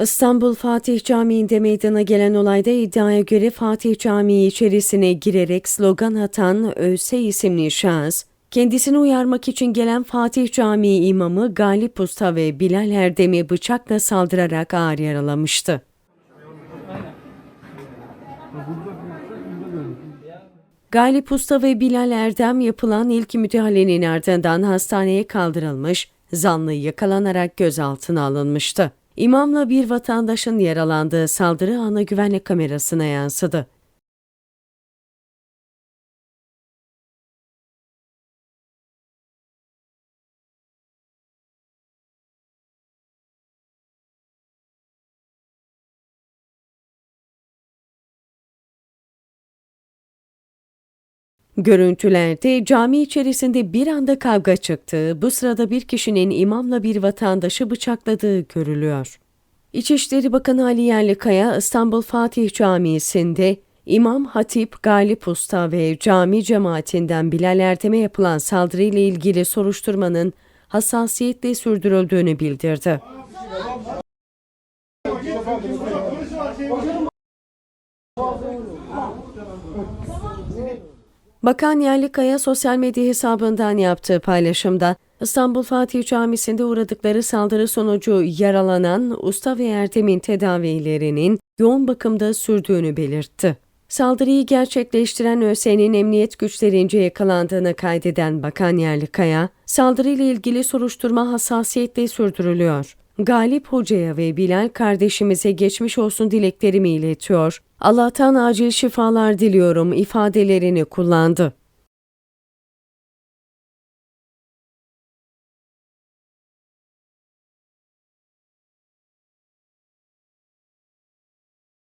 İstanbul Fatih Camii'nde meydana gelen olayda iddiaya göre Fatih Camii içerisine girerek slogan atan Öse isimli şahıs, kendisini uyarmak için gelen Fatih Camii imamı Galip Usta ve Bilal Erdem'i bıçakla saldırarak ağır yaralamıştı. Galip Usta ve Bilal Erdem yapılan ilk müdahalenin ardından hastaneye kaldırılmış, zanlı yakalanarak gözaltına alınmıştı. İmamla bir vatandaşın yaralandığı saldırı ana güvenlik kamerasına yansıdı. Görüntülerde cami içerisinde bir anda kavga çıktığı, bu sırada bir kişinin imamla bir vatandaşı bıçakladığı görülüyor. İçişleri Bakanı Ali Yerlikaya İstanbul Fatih Camii'sinde İmam Hatip Galip Usta ve cami cemaatinden Bilal Erdem'e yapılan saldırıyla ilgili soruşturmanın hassasiyetle sürdürüldüğünü bildirdi. Bakan Yerlikaya sosyal medya hesabından yaptığı paylaşımda İstanbul Fatih Camisi'nde uğradıkları saldırı sonucu yaralanan usta ve Erdem'in tedavilerinin yoğun bakımda sürdüğünü belirtti. Saldırıyı gerçekleştiren ÖS'nin emniyet güçlerince yakalandığını kaydeden Bakan Yerlikaya, saldırıyla ilgili soruşturma hassasiyetle sürdürülüyor. Galip Hoca'ya ve Bilal kardeşimize geçmiş olsun dileklerimi iletiyor. Allah'tan acil şifalar diliyorum ifadelerini kullandı.